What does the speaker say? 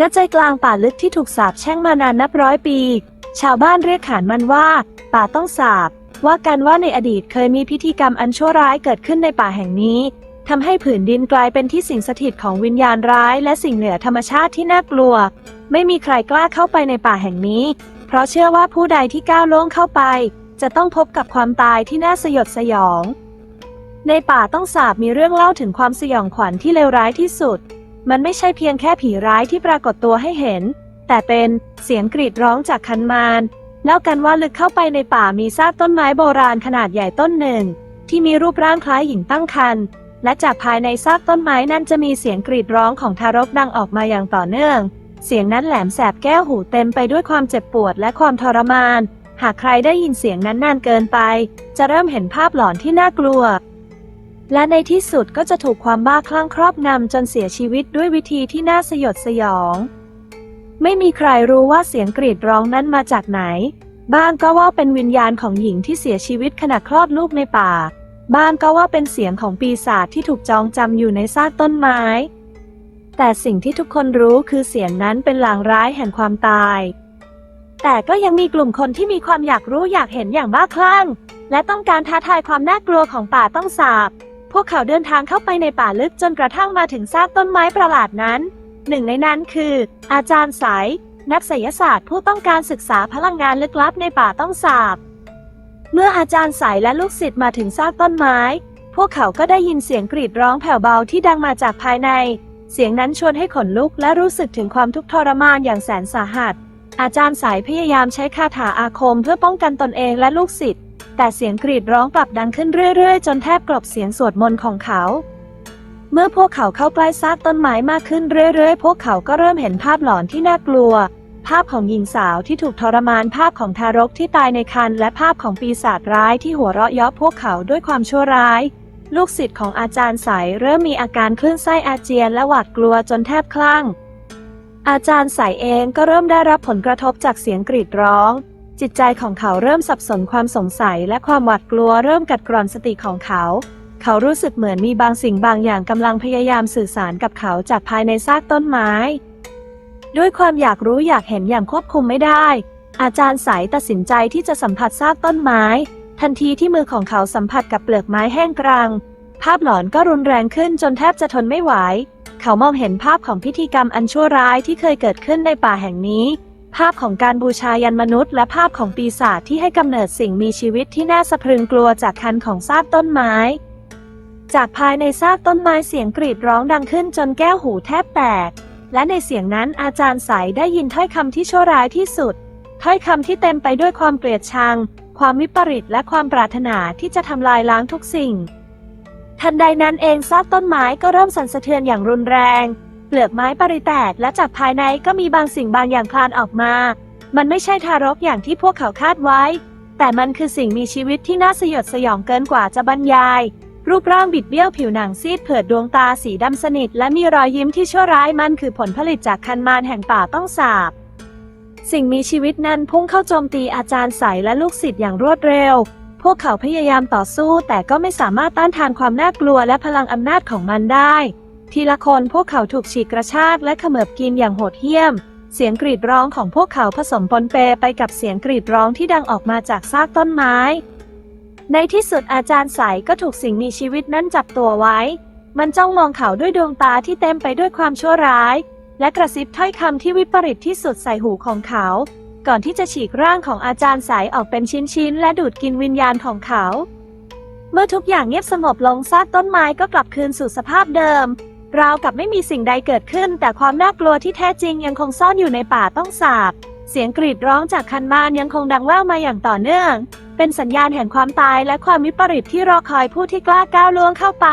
ณใจกลางป่าลึกที่ถูกสาปแช่งมานานนับร้อยปี ชาวบ้านเรียกขานมันว่า ป่าต้องสาบ ว่ากันว่าในอดีตเคยมีพิธีกรรมอันชั่วร้ายเกิดขึ้นในป่าแห่งนี้ทำให้ผืนดินกลายเป็นที่สิงสถิตของวิญญาณร้าย และสิ่งเหนือธรรมชาติที่น่ากลัว ไม่มีใครกล้าเข้าไปในป่าแห่งนี้ เพราะเชื่อว่าผู้ใดที่ก้าวล่วงเข้าไป จะต้องพบกับความตายที่น่าสยดสยอง ในป่าต้องสาบมีเรื่องเล่าถึงความสยองขวัญที่เลวร้ายที่สุด มันไม่ใช่เพียงแค่ผีร้ายที่ปรากฏตัวให้เห็น แต่เป็นเสียงกรีดร้องจากคันมารเล่ากันว่าลึกเข้าไปในป่ามีซากต้นไม้โบราณขนาดใหญ่ต้นหนึ่ง ที่มีรูปร่างคล้ายหญิงตั้งครรภ์และจากภายในซากต้นไม้นั้นจะมีเสียงกรีดร้องของทารกดังออกมาอย่างต่อเนื่อง เสียงนั้นแหลมแสบแก้วหูเต็มไปด้วยความเจ็บปวดและความทรมาน หากใครได้ยินเสียงนั้นนานเกินไป จะเริ่มเห็นภาพหลอนที่น่ากลัว และในที่สุดก็จะถูกความบ้าคลั่งครอบงำจนเสียชีวิตด้วยวิธีที่น่าสยดสยอง ไม่มีใครรู้ว่าเสียงกรีดร้องนั้นมาจากไหน บ้างก็ว่าเป็นวิญญาณของหญิงที่เสียชีวิตขณะคลอดลูกในป่า บ้างก็ว่าเป็นเสียงของปีศาจที่ถูกจองจำอยู่ในซากต้นไม้ แต่สิ่งที่ทุกคนรู้คือเสียงนั้นเป็นลางร้ายแห่งความตาย แต่ก็ยังมีกลุ่มคนที่มีความอยากรู้อยากเห็นอย่างบ้าคลั่ง และต้องการท้าทายความน่ากลัวของป่าต้องสาบ พวกเขาเดินทางเข้าไปในป่าลึกจนกระทั่งมาถึงซากต้นไม้ประหลาดนั้น หนึ่งในนั้นคือ อาจารย์สาย นักไสยศาสตร์ผู้ต้องการศึกษาพลังงานลึกลับในป่าต้องสาบ เมื่ออาจารย์สายและลูกศิษย์มาถึงซากต้นไม้ พวกเขาก็ได้ยินเสียงกรีดร้องแผ่วเบาที่ดังมาจากภายใน เสียงนั้นชวนให้ขนลุกและรู้สึกถึงความทุกข์ทรมานอย่างแสนสาหัส อาจารย์สายพยายามใช้คาถาอาคมเพื่อป้องกันตนเองและลูกศิษย์ แต่เสียงกรีดร้องกลับดังขึ้นเรื่อยๆ จนแทบกลบเสียงสวดมนต์ของเขา เมื่อพวกเขาเข้าใกล้ซากต้นไม้มากขึ้นเรื่อยๆ พวกเขาก็เริ่มเห็นภาพหลอนที่น่ากลัว ภาพของหญิงสาวที่ถูกทรมาน ภาพของทารกที่ตายในครรภ์และภาพของปีศาจร้ายที่หัวเราะเยาะพวกเขาด้วยความชั่วร้าย ลูกศิษย์ของอาจารย์สายเริ่มมีอาการคลื่นไส้อาเจียนและหวาดกลัวจนแทบคลั่ง อาจารย์สายเองก็เริ่มได้รับผลกระทบจากเสียงกรีดร้อง จิตใจของเขาเริ่มสับสนความสงสัยและความหวาดกลัวเริ่มกัดกร่อนสติของเขา เขารู้สึกเหมือนมีบางสิ่งบางอย่างกำลังพยายามสื่อสารกับเขาจากภายในซากต้นไม้ ด้วยความอยากรู้อยากเห็นอย่างควบคุมไม่ได้ อาจารย์สายตัดสินใจที่จะสัมผัสซากต้นไม้ ทันทีที่มือของเขาสัมผัสกับเปลือกไม้แห้งกรัง ภาพหลอนก็รุนแรงขึ้นจนแทบจะทนไม่ไหว เขามองเห็นภาพของพิธีกรรมอันชั่วร้ายที่เคยเกิดขึ้นในป่าแห่งนี้ ภาพของการบูชายันมนุษย์ และภาพของปีศาจที่ให้กำเนิดสิ่งมีชีวิตที่น่าสะพรึงกลัวจากคันของซากต้นไม้ จากภายในซากต้นไม้เสียงกรีดร้องดังขึ้นจนแก้วหูแทบแตก และในเสียงนั้นอาจารย์สายได้ยินถ้อยคำที่ชั่วร้ายที่สุด ถ้อยคำที่เต็มไปด้วยความเกลียดชัง ความวิปริตและความปรารถนาที่จะทำลายล้างทุกสิ่ง ทันใดนั้นเองซากต้นไม้ก็เริ่มสั่นสะเทือนอย่างรุนแรง เปลือกไม้ปริแตกและจากภายในก็มีบางสิ่งบางอย่างคลานออกมา มันไม่ใช่ทารกอย่างที่พวกเขาคาดไว้ แต่มันคือสิ่งมีชีวิตที่น่าสยดสยองเกินกว่าจะบรรยาย รูปร่างบิดเบี้ยวผิวหนังซีดเผือดดวงตาสีดำสนิท และมีรอยยิ้มที่ชั่วร้ายมันคือผลผลิตจากคันมารแห่งป่าต้องสาบ สิ่งมีชีวิตนั้นพุ่งเข้าโจมตีอาจารย์ใสและลูกศิษย์อย่างรวดเร็ว พวกเขาพยายามต่อสู้แต่ก็ไม่สามารถต้านทานความน่ากลัวและพลังอำนาจของมันได้ ทีละคนพวกเขาถูกฉีกกระชากและเขมือบกินอย่างโหดเหี้ยม เสียงกรีดร้องของพวกเขาผสมปนเปไปกับเสียงกรีดร้องที่ดังออกมาจากซากต้นไม้ ในที่สุดอาจารย์ใสก็ถูกสิ่งมีชีวิตนั้นจับตัวไว้ มันจ้องมองเขาด้วยดวงตาที่เต็มไปด้วยความชั่วร้าย และกระซิบถ้อยคำที่วิปริตที่สุดใส่หูของเขา ก่อนที่จะฉีกร่างของอาจารย์สายออกเป็นชิ้นๆและดูดกินวิญญาณของเขา เมื่อทุกอย่างเงียบสงบลงซากต้นไม้ก็กลับคืนสู่สภาพเดิม ราวกับไม่มีสิ่งใดเกิดขึ้น แต่ความน่ากลัวที่แท้จริงยังคงซ่อนอยู่ในป่าต้องสาบ เสียงกรีดร้องจากคันมานยังคงดังแว่วมาอย่างต่อเนื่อง เป็นสัญญาณแห่งความตายและความวิปริตที่รอคอยผู้ที่กล้าก้าวล่วงเข้าไป